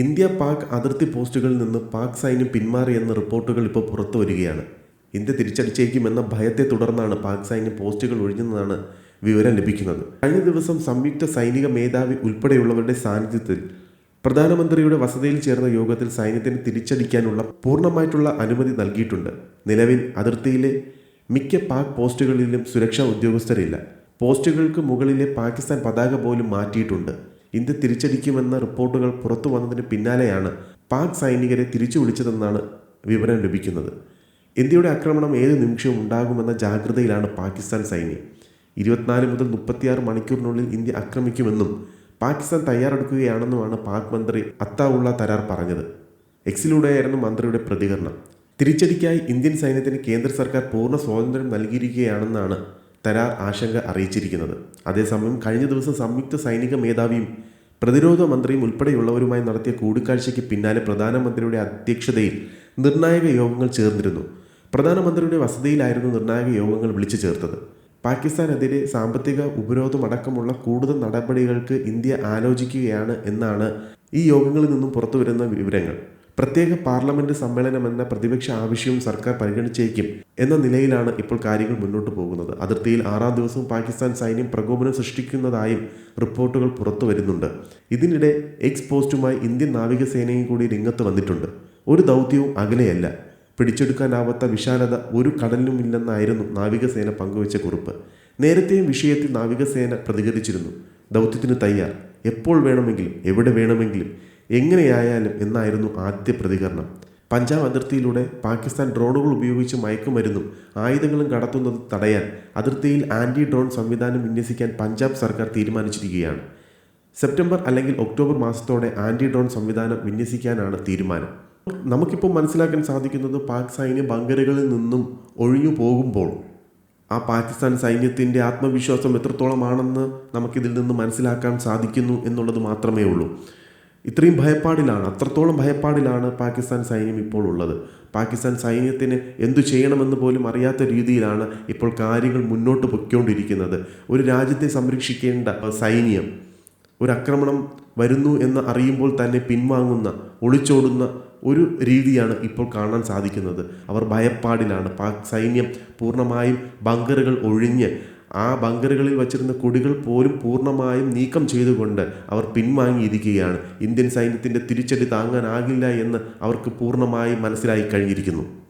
India Pak അതിർത്തി പോസ്റ്റുകളിൽ നിന്ന് പാക് സൈന്യം പിന്മാറിയെന്ന റിപ്പോർട്ടുകൾ ഇപ്പോൾ പുറത്തു വരികയാണ്. ഇന്ത്യ തിരിച്ചടിച്ചേക്കുമെന്ന ഭയത്തെ തുടർന്നാണ് പാക് സൈന്യം പോസ്റ്റുകൾ ഒഴിഞ്ഞെന്നാണ് വിവരം ലഭിക്കുന്നത്. കഴിഞ്ഞ ദിവസം സംയുക്ത സൈനിക മേധാവി ഉൾപ്പെടെയുള്ളവരുടെ സാന്നിധ്യത്തിൽ പ്രധാനമന്ത്രിയുടെ വസതിയിൽ ചേർന്ന യോഗത്തിൽ സൈന്യത്തിന് തിരിച്ചടിക്കാനുള്ള പൂർണമായിട്ടുള്ള അനുമതി നൽകിയിട്ടുണ്ട്. നിലവിൽ അതിർത്തിയിലെ മിക്ക പാക് പോസ്റ്റുകളിലും സുരക്ഷാ ഉദ്യോഗസ്ഥരില്ല. പോസ്റ്റുകൾക്ക് മുകളിലെ പാകിസ്ഥാൻ പതാക പോലും മാറ്റിയിട്ടുണ്ട്. ഇന്ത്യ തിരിച്ചടിക്കുമെന്ന റിപ്പോർട്ടുകൾ പുറത്തു വന്നതിന് പിന്നാലെയാണ് പാക് സൈനികരെ തിരിച്ചു വിളിച്ചതെന്നാണ് വിവരം ലഭിക്കുന്നത്. ഇന്ത്യയുടെ ആക്രമണം ഏത് നിമിഷവും ഉണ്ടാകുമെന്ന ജാഗ്രതയിലാണ് പാകിസ്ഥാൻ സൈന്യം. ഇരുപത്തിനാല് മുതൽ മുപ്പത്തിയാറ് മണിക്കൂറിനുള്ളിൽ ഇന്ത്യ ആക്രമിക്കുമെന്നും പാകിസ്ഥാൻ തയ്യാറെടുക്കുകയാണെന്നുമാണ് പാക് മന്ത്രി അത്താവുള്ള തരാർ പറഞ്ഞത്. എക്സിലൂടെയായിരുന്നു മന്ത്രിയുടെ പ്രതികരണം. തിരിച്ചടിക്കായി ഇന്ത്യൻ സൈന്യത്തിന് കേന്ദ്ര സർക്കാർ പൂർണ സ്വാതന്ത്ര്യം നൽകിയിരിക്കുകയാണെന്നാണ് തരാർ ആശങ്ക അറിയിച്ചിരിക്കുന്നത്. അതേസമയം കഴിഞ്ഞ ദിവസം സംയുക്ത സൈനിക മേധാവിയും പ്രതിരോധ മന്ത്രിയും ഉൾപ്പെടെയുള്ളവരുമായി നടത്തിയ കൂടിക്കാഴ്ചയ്ക്ക് പിന്നാലെ പ്രധാനമന്ത്രിയുടെ അധ്യക്ഷതയിൽ നിർണായക യോഗങ്ങൾ ചേർന്നിരുന്നു. പ്രധാനമന്ത്രിയുടെ വസതിയിലായിരുന്നു നിർണായക യോഗങ്ങൾ വിളിച്ചു ചേർത്തത്. പാകിസ്ഥാനെതിരെ സാമ്പത്തിക ഉപരോധമടക്കമുള്ള കൂടുതൽ നടപടികൾക്ക് ഇന്ത്യ ആലോചിക്കുകയാണ് എന്നാണ് ഈ യോഗങ്ങളിൽ നിന്നും പുറത്തുവരുന്ന വിവരങ്ങൾ. പ്രത്യേക പാർലമെന്റ് സമ്മേളനം എന്ന പ്രതിപക്ഷ ആവശ്യവും സർക്കാർ പരിഗണിച്ചേക്കും എന്ന നിലയിലാണ് ഇപ്പോൾ കാര്യങ്ങൾ മുന്നോട്ട് പോകുന്നത്. അതിർത്തിയിൽ ആറാം ദിവസവും പാകിസ്ഥാൻ സൈന്യം പ്രകോപനം സൃഷ്ടിക്കുന്നതായും റിപ്പോർട്ടുകൾ പുറത്തു വരുന്നുണ്ട്. ഇതിനിടെ എക്സ് പോസ്റ്റുമായി ഇന്ത്യൻ നാവികസേനയും കൂടി രംഗത്ത് വന്നിട്ടുണ്ട്. ഒരു ദൗത്യവും അകലെയല്ല. പിടിച്ചെടുക്കാനാവാത്ത വിശാലത ഒരു കടലിലുമില്ലെന്നായിരുന്നു നാവികസേന പങ്കുവച്ച കുറിപ്പ്. നേരത്തെയും വിഷയത്തിൽ നാവികസേന പ്രതികരിച്ചിരുന്നു. ദൗത്യത്തിന് തയ്യാർ. എപ്പോൾ വേണമെങ്കിലും എവിടെ വേണമെങ്കിലും എങ്ങനെയായാലും എന്നായിരുന്നു ആദ്യ പ്രതികരണം. പഞ്ചാബ് അതിർത്തിയിലൂടെ പാകിസ്ഥാൻ ഡ്രോണുകൾ ഉപയോഗിച്ച് മയക്കുമരുന്നും ആയുധങ്ങളും കടത്തുന്നത് തടയാൻ അതിർത്തിയിൽ ആന്റി ഡ്രോൺ സംവിധാനം വിന്യസിക്കാൻ പഞ്ചാബ് സർക്കാർ തീരുമാനിച്ചിരിക്കുകയാണ്. സെപ്റ്റംബർ അല്ലെങ്കിൽ ഒക്ടോബർ മാസത്തോടെ ആന്റി ഡ്രോൺ സംവിധാനം വിന്യസിക്കാനാണ് തീരുമാനം. നമുക്കിപ്പോൾ മനസ്സിലാക്കാൻ സാധിക്കുന്നത് പാക് സൈന്യം ബങ്കറുകളിൽ നിന്നും ഒഴിഞ്ഞു പോകുമ്പോൾ ആ പാകിസ്ഥാൻ സൈന്യത്തിന്റെ ആത്മവിശ്വാസം എത്രത്തോളമാണെന്ന് നമുക്കിതിൽ നിന്ന് മനസ്സിലാക്കാൻ സാധിക്കുന്നു എന്നുള്ളത് മാത്രമേ ഉള്ളൂ. ഇത്രയും ഭയപ്പാടിലാണ് അത്രത്തോളം ഭയപ്പാടിലാണ് പാകിസ്ഥാൻ സൈന്യം ഇപ്പോൾ ഉള്ളത്. പാകിസ്ഥാൻ സൈന്യത്തിന് എന്തു ചെയ്യണമെന്ന് പോലും അറിയാത്ത രീതിയിലാണ് ഇപ്പോൾ കാര്യങ്ങൾ മുന്നോട്ട് പൊയ്ക്കൊണ്ടിരിക്കുന്നത്. ഒരു രാജ്യത്തെ സംരക്ഷിക്കേണ്ട സൈന്യം ഒരു ആക്രമണം വരുന്നു എന്ന് അറിയുമ്പോൾ തന്നെ പിൻവാങ്ങുന്ന ഒളിച്ചോടുന്ന ഒരു രീതിയാണ് ഇപ്പോൾ കാണാൻ സാധിക്കുന്നത്. അവർ ഭയപ്പാടിലാണ്. പാക് സൈന്യം പൂർണമായും ബങ്കറുകൾ ഒഴിഞ്ഞ് ആ ബങ്കറുകളിൽ വച്ചിരുന്ന കൊടികൾ പോലും പൂർണമായും നീക്കം ചെയ്തുകൊണ്ട് അവർ പിൻവാങ്ങിയിരിക്കുകയാണ്. ഇന്ത്യൻ സൈന്യത്തിന്റെ തിരിച്ചടി താങ്ങാനാകില്ല എന്ന് അവർക്ക് പൂർണമായും മനസ്സിലായി കഴിഞ്ഞിരിക്കുന്നു.